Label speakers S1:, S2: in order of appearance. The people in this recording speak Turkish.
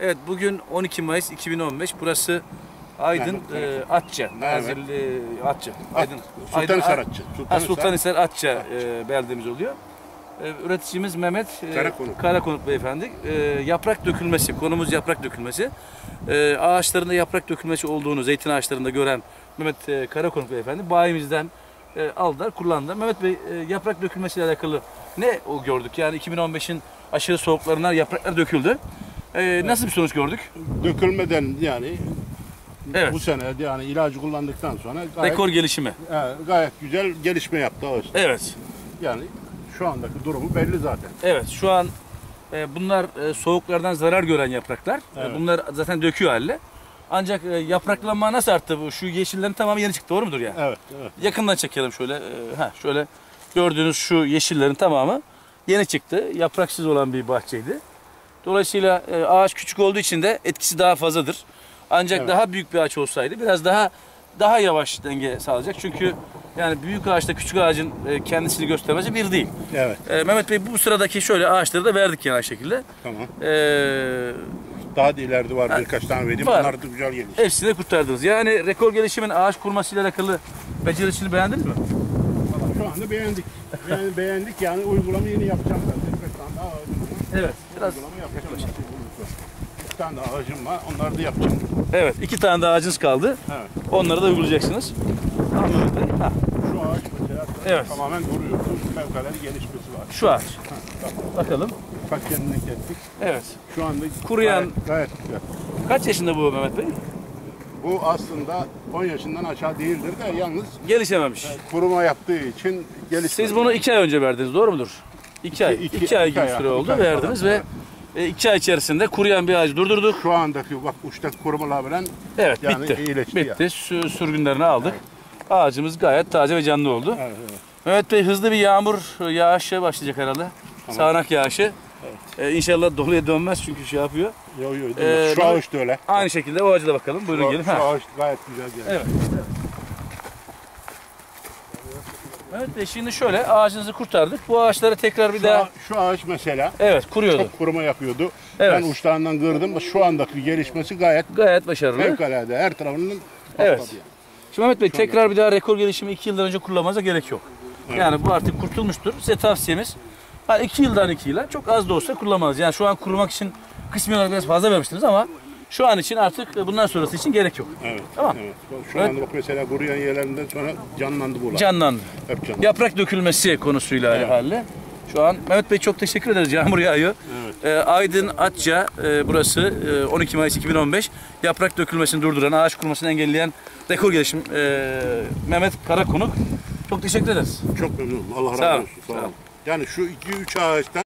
S1: Evet bugün 12 Mayıs 2015. Burası Aydın
S2: Evet,
S1: e, Atça. Nazilli Atça. Aydın.
S2: Sultanhisar Atça.
S1: Ha,
S2: Sultanhisar.
S1: Atça e, beldemiz oluyor. E, üreticimiz Mehmet e,
S2: Karakonuk.
S1: Karakonuk beyefendi. E, yaprak dökülmesi, konumuz yaprak dökülmesi. E, ağaçlarında yaprak dökülmesi olduğunu zeytin ağaçlarında gören Mehmet e, Karakonuk beyefendi bayimizden e, aldılar, kullandılar. Mehmet Bey e, yaprak dökülmesiyle alakalı ne o gördük? Yani 2015'in aşırı soğuklarından yapraklar döküldü. E, nasıl bir sonuç gördük?
S2: Dökülmeden yani
S1: Evet.
S2: bu sene yani ilacı kullandıktan sonra gayet,
S1: Rekor gelişimi.
S2: he, gayet güzel gelişme yaptı ağaç.
S1: Evet.
S2: Yani şu andaki durumu belli zaten.
S1: Evet şu an e, bunlar e, soğuklardan zarar gören yapraklar. E,
S2: Evet.
S1: bunlar zaten döküyor halde. Ancak e, yapraklanma nasıl arttı? Bu Şu yeşillerin tamamı yeni çıktı doğru mudur ya?
S2: Evet, evet.
S1: Yakından çekelim şöyle. E, ha şöyle gördüğünüz şu yeşillerin tamamı yeni çıktı. Yapraksız olan bir bahçeydi. Dolayısıyla e, ağaç küçük olduğu için de etkisi daha fazladır. Ancak
S2: Evet.
S1: daha büyük bir ağaç olsaydı biraz daha daha yavaş denge sağlayacak. Çünkü yani büyük ağaçta küçük ağacın e, kendisini göstermesi bir değil.
S2: Evet,
S1: E, Mehmet Bey bu sıradaki şöyle ağaçları da verdik yani şekilde.
S2: tamam.
S1: E,
S2: Daha da ileride var birkaç tane vereyim.
S1: var.
S2: Bunlar da güzel geliş.
S1: hepsini de kurtardınız. Yani rekor gelişimin ağaç kurmasıyla alakalı becerisini beğendiniz mi?
S2: Şu anda beğendik. Yani beğendik yani uygulama yeni yapacağım zaten. Birkaç tane daha.
S1: Evet. Biraz
S2: yapacağım. Bir tane daha ağacım var. Onları da yapacağım.
S1: Evet, iki tane daha ağacınız kaldı.
S2: Evet.
S1: Onları da uygulayacaksınız. Tamam Mehmet Bey. Ha,
S2: Şu ağaç mesela
S1: Evet.
S2: tamamen duruyor. Bu Fevkalade gelişmesi var.
S1: şu ağaç.
S2: Ha, tamam.
S1: Bakalım.
S2: Bak kendini kestik.
S1: Evet.
S2: Şu anda
S1: Kuruyan-
S2: gayet, gayet güzel.
S1: Kaç yaşında bu Mehmet Bey?
S2: Bu aslında 10 yaşından aşağı değildir de yalnız
S1: Gelişememiş.
S2: kuruma yaptığı için gelişmedi.
S1: Siz bunu iki ay önce verdiniz, doğru mudur? İki ay.
S2: İki-
S1: iki,
S2: iki-
S1: ay gibi süre oldu
S2: ay
S1: verdiniz ve e, iki ay içerisinde kuruyan bir ağacı durdurduk.
S2: Şu andaki bak uçtaki kurumalar bilen
S1: Evet,
S2: Yani
S1: bitti.
S2: iyileşti
S1: Bitti. Sü- Sürgünlerini aldık. Ağacımız gayet taze ve canlı oldu.
S2: evet, evet.
S1: Mehmet Bey hızlı bir yağmur yağışı başlayacak herhalde. Sağanak yağışı. Ee, inşallah doluya dönmez çünkü şey yapıyor.
S2: Yo, yo,
S1: Ee,
S2: şu ağaç da öyle.
S1: Aynı şekilde o ağacı da bakalım. Buyurun
S2: Şu,
S1: gelin.
S2: şu
S1: Ha.
S2: ağaç gayet güzel geldi.
S1: Evet. Mehmet Bey şimdi şöyle ağacınızı kurtardık. Bu ağaçları tekrar bir
S2: Şu,
S1: daha
S2: ağa- şu ağaç mesela
S1: evet kuruyordu.
S2: çok kuruma yapıyordu.
S1: Evet.
S2: Ben uçlarından kırdım şu andaki gelişmesi gayet
S1: Gayet başarılı.
S2: fevkalade. Her tarafından
S1: Evet.
S2: yani.
S1: Şimdi Mehmet Bey tekrar bir daha rekor gelişimi 2 yıldan önce kullanmanıza gerek yok. Yani bu artık kurtulmuştur. Size tavsiyemiz 2 yıldan 2 yıla çok az da olsa kullanmanız. Yani şu an kurumak için kısmi olarak biraz fazla vermiştiniz ama şu an için artık bundan sonrası için gerek yok.
S2: Evet.
S1: Tamam.
S2: Evet. Şu
S1: Evet.
S2: bak mesela kuruyan yerlerinden sonra canlandı bu olay.
S1: Canlandı.
S2: Hep canlandı.
S1: Yaprak dökülmesi konusuyla
S2: Evet.
S1: haliyle. Şu an Mehmet Bey çok teşekkür ederiz. Yağmur yağıyor.
S2: Evet.
S1: Ee, Aydın Atça e, burası e, 12 Mayıs 2015 yaprak dökülmesini durduran, ağaç kurumasını engelleyen rekor gelişim e, Mehmet Karakonuk. Çok teşekkür ederiz.
S2: Çok memnunum. Allah
S1: Sağ
S2: razı
S1: ol,
S2: olsun.
S1: sağ
S2: Sağ
S1: ol.
S2: olun. Yani şu 2-3 ağaçtan